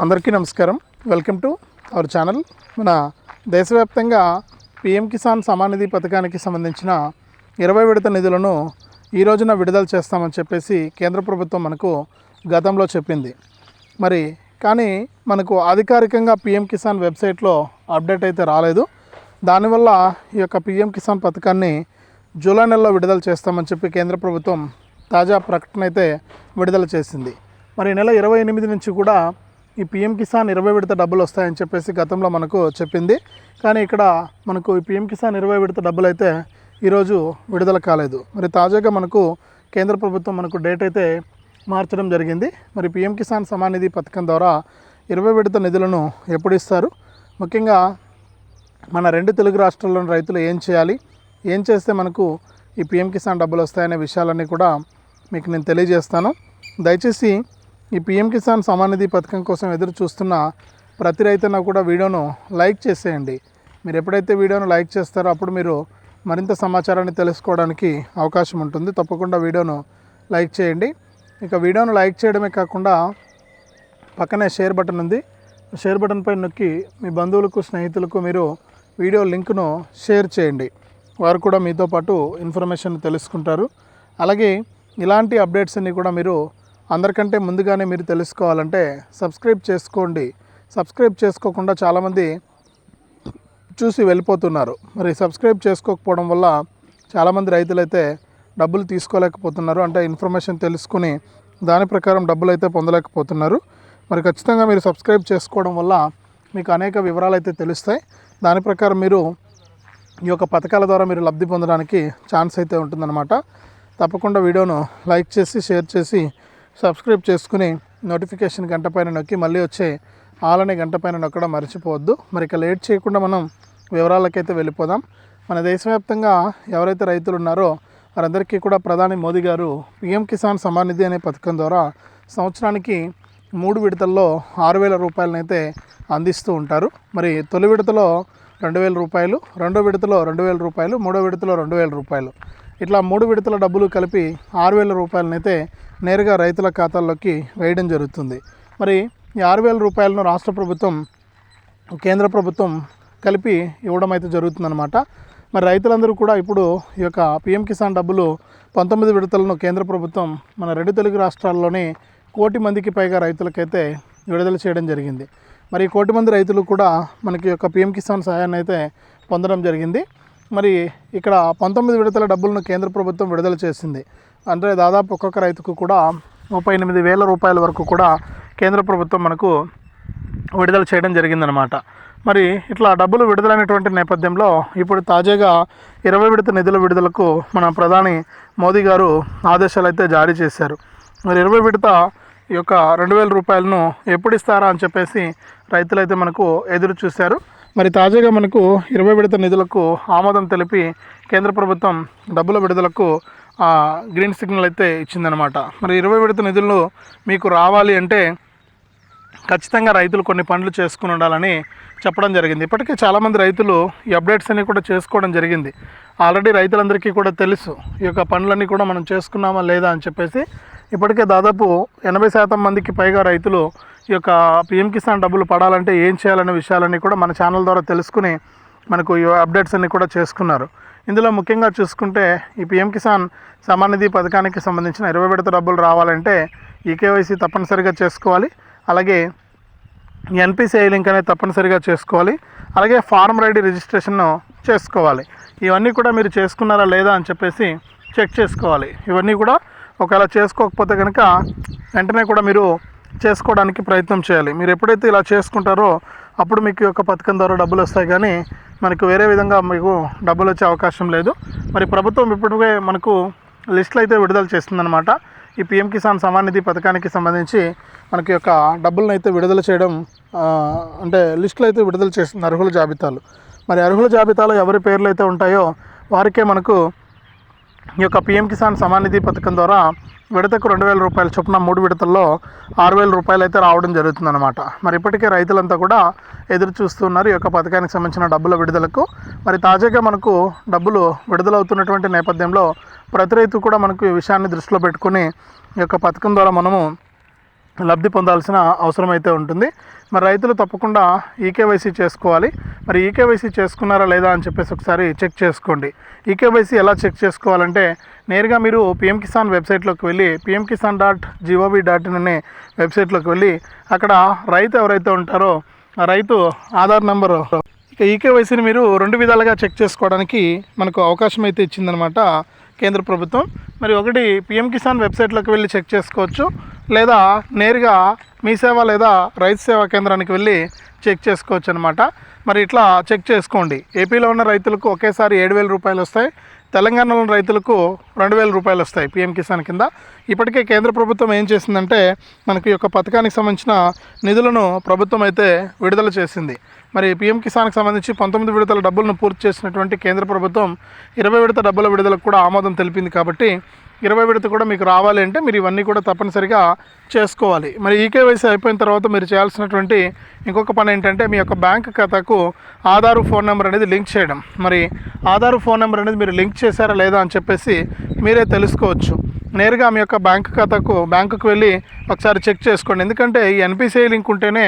అందరికీ నమస్కారం. Welcome to our channel. మన దేశవ్యాప్తంగా పిఎం కిసాన్ సమానిధి పథకానికి సంబంధించిన ఇరవై విడత నిధులను ఈ రోజున విడుదల చేస్తామని చెప్పేసి కేంద్ర ప్రభుత్వం మనకు గతంలో చెప్పింది. మరి కానీ మనకు అధికారికంగా పిఎం కిసాన్ వెబ్సైట్లో అప్డేట్ అయితే రాలేదు. దానివల్ల ఈ యొక్క పిఎం కిసాన్ పథకాన్ని జూలై నెలలో విడుదల చేస్తామని చెప్పి కేంద్ర ప్రభుత్వం తాజా ప్రకటన అయితే విడుదల చేసింది. మరి ఈ నెల ఇరవై ఎనిమిది నుంచి కూడా ఈ పిఎం కిసాన్ ఇరవై విడత డబ్బులు వస్తాయని చెప్పేసి గతంలో మనకు చెప్పింది. కానీ ఇక్కడ మనకు ఈ పిఎం కిసాన్ ఇరవై విడత డబ్బులు అయితే ఈరోజు విడుదల కాలేదు. మరి తాజాగా మనకు కేంద్ర ప్రభుత్వం మనకు డేట్ అయితే మార్చడం జరిగింది. మరి పిఎం కిసాన్ సమాన్ నిధి పథకం ద్వారా ఇరవై విడత నిధులను ఎప్పుడు ఇస్తారు? ముఖ్యంగా మన రెండు తెలుగు రాష్ట్రాల్లోని రైతులు ఏం చేయాలి? ఏం చేస్తే మనకు ఈ పిఎం కిసాన్ డబ్బులు వస్తాయనే విషయాలన్నీ కూడా మీకు నేను తెలియజేస్తాను. దయచేసి ఈ పిఎం కిసాన్ సమానిధి పథకం కోసం ఎదురు చూస్తున్న ప్రతి రైతన్న కూడా వీడియోను లైక్ చేసేయండి. మీరు ఎప్పుడైతే వీడియోను లైక్ చేస్తారో అప్పుడు మీరు మరింత సమాచారాన్ని తెలుసుకోవడానికి అవకాశం ఉంటుంది. తప్పకుండా వీడియోను లైక్ చేయండి. ఇక వీడియోను లైక్ చేయడమే కాకుండా పక్కనే షేర్ బటన్ ఉంది. షేర్ బటన్ పై నొక్కి మీ బంధువులకు స్నేహితులకు మీరు వీడియో లింక్ను షేర్ చేయండి. వారు కూడా మీతో పాటు ఇన్ఫర్మేషన్ తెలుసుకుంటారు. అలాగే ఇలాంటి అప్డేట్స్ అన్నీ కూడా మీరు అందరికంటే ముందుగానే మీరు తెలుసుకోవాలంటే సబ్స్క్రైబ్ చేసుకోండి. సబ్స్క్రైబ్ చేసుకోకుండా చాలామంది చూసి వెళ్ళిపోతున్నారు. మరి సబ్స్క్రైబ్ చేసుకోకపోవడం వల్ల చాలామంది రైతులైతే డబ్బులు తీసుకోలేకపోతున్నారు. అంటే ఇన్ఫర్మేషన్ తెలుసుకుని దాని ప్రకారం డబ్బులు అయితే పొందలేకపోతున్నారు. మరి ఖచ్చితంగా మీరు సబ్స్క్రైబ్ చేసుకోవడం వల్ల మీకు అనేక వివరాలు అయితే తెలుస్తాయి. దాని ప్రకారం మీరు ఈ యొక్క పథకాల ద్వారా మీరు లబ్ధి పొందడానికి ఛాన్స్ అయితే ఉంటుందన్నమాట. తప్పకుండా వీడియోను లైక్ చేసి షేర్ చేసి సబ్స్క్రైబ్ చేసుకుని నోటిఫికేషన్ గంట పైన నొక్కి మళ్ళీ వచ్చే ఆలనే గంట పైన నొక్కడం మర్చిపోవద్దు. మరి ఇక లేట్ చేయకుండా మనం వివరాలకైతే వెళ్ళిపోదాం. మన దేశవ్యాప్తంగా ఎవరైతే రైతులు ఉన్నారో వారందరికీ కూడా ప్రధాని మోదీ గారు పీఎం కిసాన్ సమాన్ నిధి అనే పథకం ద్వారా సంవత్సరానికి మూడు విడతల్లో ఆరు వేల రూపాయలనైతే అందిస్తూ ఉంటారు. మరి తొలి విడతలో రెండు వేల రూపాయలు రెండో విడతలో రెండు వేల రూపాయలు మూడో విడతలో రెండు వేల రూపాయలు. ఇట్లా మూడు విడతల డబ్బులు కలిపి ఆరు వేల రూపాయలనైతే నేరుగా రైతుల ఖాతాల్లోకి వేయడం జరుగుతుంది. మరి ఈ ఆరు వేల రూపాయలను రాష్ట్ర ప్రభుత్వం కేంద్ర ప్రభుత్వం కలిపి ఇవ్వడం అయితే జరుగుతుందన్నమాట. మరి రైతులందరూ కూడా ఇప్పుడు ఈ యొక్క పిఎం కిసాన్ డబ్బులు పంతొమ్మిది విడతలను కేంద్ర ప్రభుత్వం మన రెండు తెలుగు రాష్ట్రాల్లోని కోటి మందికి పైగా రైతులకైతే విడుదల చేయడం జరిగింది. మరి ఈ కోటి మంది రైతులు కూడా మనకి యొక్క పిఎం కిసాన్ సహాయాన్ని అయితే పొందడం జరిగింది. మరి ఇక్కడ పంతొమ్మిది విడతల డబ్బులను కేంద్ర ప్రభుత్వం విడుదల చేసింది. అంటే దాదాపు ఒక్కొక్క రైతుకు కూడా ముప్పై ఎనిమిది వేల రూపాయల వరకు కూడా కేంద్ర ప్రభుత్వం మనకు విడుదల చేయడం జరిగిందనమాట మరి ఇట్లా డబ్బులు విడుదలైనటువంటి నేపథ్యంలో ఇప్పుడు తాజాగా ఇరవై విడత నిధుల విడుదలకు మన ప్రధాని మోదీ గారు ఆదేశాలు అయితే జారీ చేశారు. మరి ఇరవై విడత యొక్క రెండు వేల రూపాయలను ఎప్పుడు ఇస్తారా అని చెప్పేసి రైతులైతే మనకు ఎదురు చూశారు. మరి తాజాగా మనకు ఇరవై విడత నిధులకు ఆమోదం తెలిపి కేంద్ర ప్రభుత్వం డబ్బుల విడుదలకు గ్రీన్ సిగ్నల్ అయితే ఇచ్చిందనమాట మరి ఇరవై విడత నిధులు మీకు రావాలి అంటే ఖచ్చితంగా రైతులు కొన్ని పనులు చేసుకుని ఉండాలని చెప్పడం జరిగింది. ఇప్పటికే చాలామంది రైతులు ఈ అప్డేట్స్ అన్నీ కూడా చేసుకోవడం జరిగింది. ఆల్రెడీ రైతులందరికీ కూడా తెలుసు ఈ యొక్క పనులన్నీ కూడా మనం చేసుకున్నామా లేదా అని చెప్పేసి. ఇప్పటికే దాదాపు ఎనభై శాతం మందికి పైగా రైతులు ఈ యొక్క పిఎం కిసాన్ డబ్బులు పడాలంటే ఏం చేయాలనే విషయాలన్నీ కూడా మన ఛానల్ ద్వారా తెలుసుకుని మనకు ఈ అప్డేట్స్ అన్నీ కూడా చేసుకున్నారు. ఇందులో ముఖ్యంగా చూసుకుంటే ఈ పిఎం కిసాన్ సమానిధి పథకానికి సంబంధించిన ఇరవై విడత డబ్బులు రావాలంటే ఈ కేవైసీ తప్పనిసరిగా చేసుకోవాలి. అలాగే ఎన్పిసిఐ లింక్ అనేది తప్పనిసరిగా చేసుకోవాలి. అలాగే ఫార్మ్ రెడీ రిజిస్ట్రేషన్ చేసుకోవాలి. ఇవన్నీ కూడా మీరు చేసుకున్నారా లేదా అని చెప్పేసి చెక్ చేసుకోవాలి. ఇవన్నీ కూడా ఒకవేళ చేసుకోకపోతే కనుక వెంటనే కూడా మీరు చేసుకోవడానికి ప్రయత్నం చేయాలి. మీరు ఎప్పుడైతే ఇలా చేసుకుంటారో అప్పుడు మీకు యొక్క పథకం ద్వారా డబ్బులు వస్తాయి కానీ మనకు వేరే విధంగా మీకు డబ్బులు వచ్చే అవకాశం లేదు. మరి ప్రభుత్వం ఇప్పటికే మనకు లిస్టులు అయితే విడుదల చేస్తుందన్నమాట. ఈ పిఎం కిసాన్ సమాన్ నిధి పథకానికి సంబంధించి మనకి యొక్క డబ్బులను అయితే విడుదల చేయడం అంటే లిస్టులు అయితే విడుదల చేస్తుంది అర్హుల జాబితాలు. మరి అర్హుల జాబితాలో ఎవరి పేర్లు అయితే ఉంటాయో వారికే మనకు ఈ యొక్క పిఎం కిసాన్ సమాన్ నిధి పథకం ద్వారా విడతకు రెండు వేల రూపాయల చొప్పున మూడు విడతల్లో ఆరు వేల రూపాయలు అయితే రావడం జరుగుతుందన్నమాట. మరి ఇప్పటికే రైతులంతా కూడా ఎదురు చూస్తున్నారు ఈ యొక్క పథకానికి సంబంధించిన డబ్బుల విడుదలకు. మరి తాజాగా మనకు డబ్బులు విడుదలవుతున్నటువంటి నేపథ్యంలో ప్రతి రైతు కూడా మనకు ఈ విషయాన్ని దృష్టిలో పెట్టుకుని ఈ యొక్క పథకం ద్వారా మనము లబ్ధి పొందాల్సిన అవసరం అయితే ఉంటుంది. మరి రైతులు తప్పకుండా ఈకేవైసీ చేసుకోవాలి. మరి ఈకేవైసీ చేసుకున్నారా లేదా అని చెప్పేసి ఒకసారి చెక్ చేసుకోండి. ఈకేవైసీ ఎలా చెక్ చేసుకోవాలంటే నేరుగా మీరు పిఎం కిసాన్ వెబ్సైట్లోకి వెళ్ళి PM Kisan dot GOV dot in అనే వెబ్సైట్లోకి వెళ్ళి అక్కడ రైతు ఎవరైతే ఉంటారో ఆ రైతు ఆధార్ నెంబరు ఇక ఈకేవైసీని మీరు రెండు విధాలుగా చెక్ చేసుకోవడానికి మనకు అవకాశం అయితే ఇచ్చిందనమాట కేంద్ర ప్రభుత్వం. మరి ఒకటి పిఎం కిసాన్ వెబ్సైట్లోకి వెళ్ళి చెక్ చేసుకోవచ్చు. లేదా నేరుగా మీ సేవ లేదా రైతు సేవా కేంద్రానికి వెళ్ళి చెక్ చేసుకోవచ్చు అనమాట మరి ఇట్లా చెక్ చేసుకోండి. ఏపీలో ఉన్న రైతులకు ఒకేసారి ఏడు వేల రూపాయలు వస్తాయి. తెలంగాణలో ఉన్న రైతులకు రెండు వేల రూపాయలు వస్తాయి పిఎం కిసాన్ కింద. ఇప్పటికే కేంద్ర ప్రభుత్వం ఏం చేసిందంటే మనకి ఈ యొక్క పథకానికి సంబంధించిన నిధులను ప్రభుత్వం అయితే విడుదల చేసింది. మరి పిఎం కిసాన్కి సంబంధించి పంతొమ్మిది విడతల డబ్బులను పూర్తి చేసినటువంటి కేంద్ర ప్రభుత్వం ఇరవై విడత డబ్బుల విడుదలకు కూడా ఆమోదం తెలిపింది కాబట్టి ఇరవై విడత కూడా మీకు రావాలి అంటే మీరు ఇవన్నీ కూడా తప్పనిసరిగా చేసుకోవాలి. మరి ఈకేవైసీ అయిపోయిన తర్వాత మీరు చేయాల్సినటువంటి ఇంకొక పని ఏంటంటే మీ యొక్క బ్యాంక్ ఖాతాకు ఆధారు ఫోన్ నెంబర్ అనేది లింక్ చేయడం. మరి ఆధారు ఫోన్ నెంబర్ అనేది మీరు లింక్ చేశారా లేదా అని చెప్పేసి మీరే తెలుసుకోవచ్చు. నేరుగా మీ యొక్క బ్యాంక్ ఖాతాకు బ్యాంకుకు వెళ్ళి ఒకసారి చెక్ చేసుకోండి. ఎందుకంటే ఈ ఎన్పిసిఐ లింక్ ఉంటేనే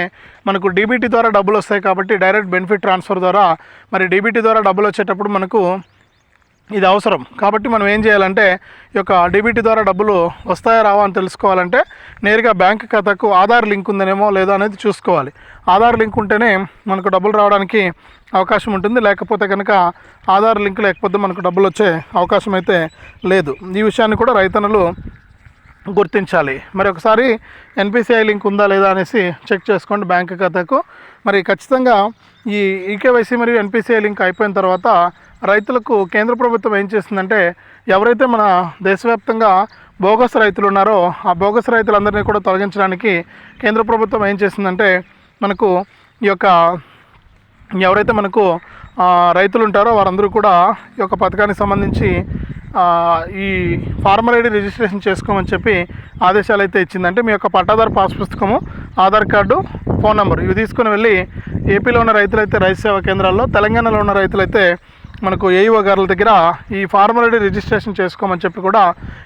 మనకు డీబీటీ ద్వారా డబ్బులు వస్తాయి కాబట్టి డైరెక్ట్ బెనిఫిట్ ట్రాన్స్ఫర్ ద్వారా మరి డీబీటీ ద్వారా డబ్బులు వచ్చేటప్పుడు మనకు ఇది అవసరం. కాబట్టి మనం ఏం చేయాలంటే ఈ యొక్క డీబీటీ ద్వారా డబ్బులు వస్తాయా రావా అని తెలుసుకోవాలంటే నేరుగా బ్యాంక్ ఖాతాకు ఆధార్ లింక్ ఉందనేమో లేదో అనేది చూసుకోవాలి. ఆధార్ లింక్ ఉంటేనే మనకు డబ్బులు రావడానికి అవకాశం ఉంటుంది. లేకపోతే కనుక ఆధార్ లింక్ లేకపోతే మనకు డబ్బులు వచ్చే అవకాశం అయితే లేదు. ఈ విషయాన్ని కూడా రైతన్నలు గుర్తించాలి. మరి ఒకసారి ఎన్పిసిఐ లింక్ ఉందా లేదా అనేసి చెక్ చేసుకోండి బ్యాంక్ ఖాతాకు. మరి ఖచ్చితంగా ఈ ఈకేవైసీ మరియు ఎన్పిసిఐ లింక్ అయిపోయిన తర్వాత రైతులకు కేంద్ర ప్రభుత్వం ఏం చేస్తుందంటే ఎవరైతే మన దేశవ్యాప్తంగా బోగస్ రైతులు ఉన్నారో ఆ బోగస్ రైతులందరినీ కూడా తొలగించడానికి కేంద్ర ప్రభుత్వం ఏం చేసిందంటే మనకు ఈ యొక్క ఎవరైతే మనకు రైతులు ఉంటారో వారందరూ కూడా ఈ యొక్క పథకానికి సంబంధించి ఈ ఫార్మర్ ఐడి రిజిస్ట్రేషన్ చేసుకోమని చెప్పి ఆదేశాలు అయితే ఇచ్చిందంటే మీ యొక్క పట్టాదారు పాస్ పుస్తకము ఆధార్ కార్డు ఫోన్ నెంబర్ ఇవి తీసుకుని వెళ్ళి ఏపీలో ఉన్న రైతులైతే రైతు సేవా కేంద్రాల్లో తెలంగాణలో ఉన్న రైతులైతే మనకు ఏఈఓ గారుల దగ్గర ఈ ఫార్మాలిటీ రిజిస్ట్రేషన్ చేసుకోమని చెప్పి కూడా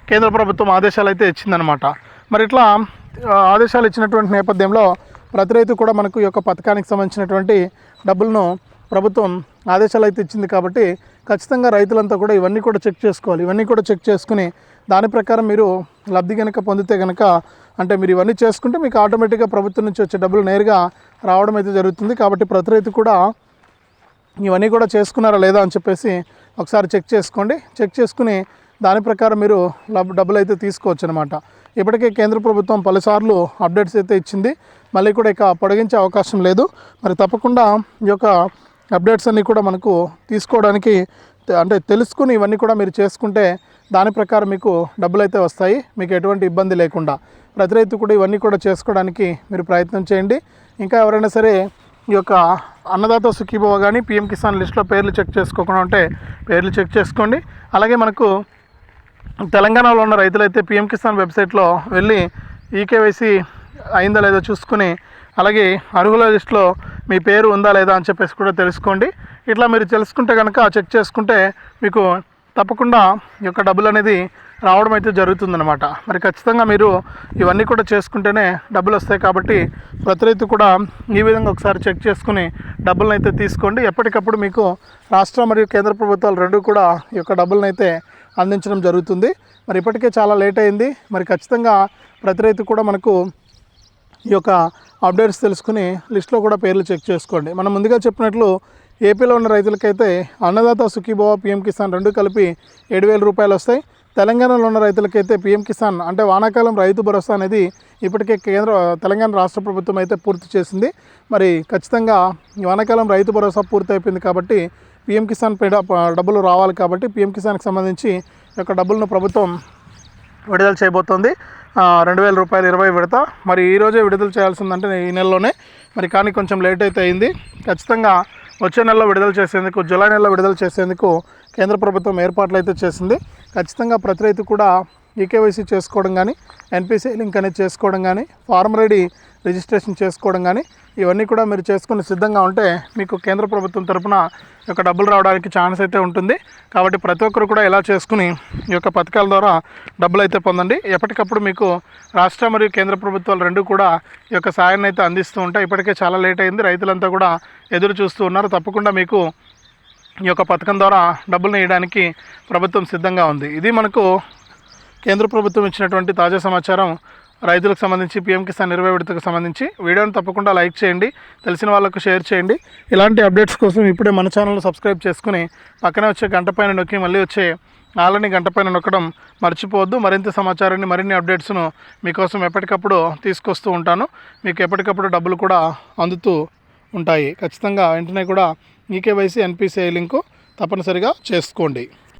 కేంద్ర ప్రభుత్వం ఆదేశాలు అయితే ఇచ్చిందనమాట మరి ఇట్లా ఆదేశాలు ఇచ్చినటువంటి నేపథ్యంలో ప్రతి రైతు కూడా మనకు ఈ యొక్క పథకానికి సంబంధించినటువంటి డబ్బులను ప్రభుత్వం ఆదేశాలు అయితే ఇచ్చింది కాబట్టి ఖచ్చితంగా రైతులంతా కూడా ఇవన్నీ కూడా చెక్ చేసుకోవాలి. ఇవన్నీ కూడా చెక్ చేసుకుని దాని ప్రకారం మీరు లబ్ధి కనుక పొందితే కనుక అంటే మీరు ఇవన్నీ చేసుకుంటే మీకు ఆటోమేటిక్గా ప్రభుత్వం నుంచి వచ్చే డబ్బులు నేరుగా రావడం అయితే జరుగుతుంది. కాబట్టి ప్రతి రైతు కూడా ఇవన్నీ కూడా చేసుకున్నారా లేదా అని చెప్పేసి ఒకసారి చెక్ చేసుకోండి. చెక్ చేసుకుని దాని ప్రకారం మీరు లబ్ డబ్బులు అయితే తీసుకోవచ్చు అనమాట ఇప్పటికే కేంద్ర ప్రభుత్వం పలుసార్లు అప్డేట్స్ అయితే ఇచ్చింది. మళ్ళీ కూడా ఇక పొడిగించే అవకాశం లేదు. మరి తప్పకుండా ఈ యొక్క అప్డేట్స్ అన్నీ కూడా మనకు తీసుకోవడానికి అంటే తెలుసుకుని ఇవన్నీ కూడా మీరు చేసుకుంటే దాని ప్రకారం మీకు డబ్బులు అయితే వస్తాయి. మీకు ఎటువంటి ఇబ్బంది లేకుండా. ప్రతి రైతు కూడా ఇవన్నీ కూడా చేసుకోవడానికి మీరు ప్రయత్నం చేయండి. ఇంకా ఎవరైనా సరే ఈ యొక్క అన్నదాత సుఖీభవ కానీ పిఎం కిసాన్ లిస్ట్లో పేర్లు చెక్ చేసుకోకుండా ఉంటే పేర్లు చెక్ చేసుకోండి. అలాగే మనకు తెలంగాణలో ఉన్న రైతులైతే పిఎం కిసాన్ వెబ్సైట్లో వెళ్ళి ఈకేవైసీ అయిందా లేదో చూసుకుని అలాగే అర్హుల లిస్టులో మీ పేరు ఉందా లేదా అని చెప్పేసి కూడా తెలుసుకోండి. ఇట్లా మీరు తెలుసుకుంటే కనుక చెక్ చేసుకుంటే మీకు తప్పకుండా ఈ యొక్క డబ్బులు అనేది రావడం అయితే జరుగుతుందనమాట మరి ఖచ్చితంగా మీరు ఇవన్నీ కూడా చేసుకుంటేనే డబ్బులు వస్తాయి కాబట్టి ప్రతి రైతు కూడా ఈ విధంగా ఒకసారి చెక్ చేసుకుని డబ్బులను అయితే తీసుకోండి. ఎప్పటికప్పుడు మీకు రాష్ట్ర మరియు కేంద్ర ప్రభుత్వాలు రెండు కూడా ఈ యొక్క డబ్బులను అయితే అందించడం జరుగుతుంది. మరి ఇప్పటికే చాలా లేట్ అయింది. మరి ఖచ్చితంగా ప్రతి రైతు కూడా మనకు ఈ యొక్క అప్డేట్స్ తెలుసుకుని లిస్ట్లో కూడా పేర్లు చెక్ చేసుకోండి. మనం ముందుగా చెప్పినట్లు ఏపీలో ఉన్న రైతులకైతే అన్నదాత సుఖీభవ పిఎం కిసాన్ రెండు కలిపి ఏడు వేల రూపాయలు వస్తాయి. తెలంగాణలో ఉన్న రైతులకైతే పిఎం కిసాన్ అంటే వానాకాలం రైతు భరోసా అనేది ఇప్పటికే కేంద్ర తెలంగాణ రాష్ట్ర ప్రభుత్వం అయితే పూర్తి చేసింది. మరి ఖచ్చితంగా ఈ వానాకాలం రైతు భరోసా పూర్తి అయిపోయింది కాబట్టి పిఎం కిసాన్ పేడ డబ్బులు రావాలి కాబట్టి పిఎం కిసాన్కి సంబంధించి యొక్క డబ్బులను ప్రభుత్వం విడుదల చేయబోతోంది. రెండు వేల రూపాయలు ఇరవై విడత. మరి ఈరోజే విడుదల చేయాల్సిందంటే ఈ నెలలోనే. మరి కానీ కొంచెం లేట్ అయితే అయింది. ఖచ్చితంగా వచ్చే నెలలో విడుదల చేసేందుకు జూలై నెలలో విడుదల చేసేందుకు కేంద్ర ప్రభుత్వం ఏర్పాట్లు అయితే చేసింది. ఖచ్చితంగా ప్రతి రైతు కూడా ఈకేవైసీ చేసుకోవడం కానీ ఎన్పిసి లింక్ అనేది చేసుకోవడం కానీ ఫార్మ్ ఐడి రిజిస్ట్రేషన్ చేసుకోవడం కానీ ఇవన్నీ కూడా మీరు చేసుకుని సిద్ధంగా ఉంటే మీకు కేంద్ర ప్రభుత్వం తరపున యొక్క డబ్బులు రావడానికి ఛాన్స్ అయితే ఉంటుంది. కాబట్టి ప్రతి ఒక్కరు కూడా ఇలా చేసుకుని ఈ యొక్క పథకాల ద్వారా డబ్బులు అయితే పొందండి. ఎప్పటికప్పుడు మీకు రాష్ట్ర మరియు కేంద్ర ప్రభుత్వాలు రెండు కూడా ఈ యొక్క సాయాన్ని అయితే అందిస్తూ ఉంటాయి. ఇప్పటికే చాలా లేట్ అయింది. రైతులంతా కూడా ఎదురు చూస్తూ ఉన్నారు. తప్పకుండా మీకు ఈ యొక్క పథకం ద్వారా డబ్బులు వేయడానికి ప్రభుత్వం సిద్ధంగా ఉంది. ఇది మనకు కేంద్ర ప్రభుత్వం ఇచ్చినటువంటి తాజా సమాచారం రైతులకు సంబంధించి పీఎం కిసాన్ ఇరవై విడతకు సంబంధించి. వీడియోని తప్పకుండా లైక్ చేయండి తెలిసిన వాళ్ళకు షేర్ చేయండి. ఇలాంటి అప్డేట్స్ కోసం ఇప్పుడే మన ఛానల్ సబ్స్క్రైబ్ చేసుకుని పక్కనే వచ్చే గంట పైన నొక్కి మళ్ళీ వచ్చే ఆలని గంట పైన నొక్కడం మర్చిపోవద్దు. మరింత సమాచారాన్ని మరిన్ని అప్డేట్స్ను మీకోసం ఎప్పటికప్పుడు తీసుకొస్తూ ఉంటాను. మీకు ఎప్పటికప్పుడు డబ్బులు కూడా అందుతూ ఉంటాయి. ఖచ్చితంగా వెంటనే కూడా ఈకేవైసీ ఎన్పిసిఐ లింకు తప్పనిసరిగా చేసుకోండి.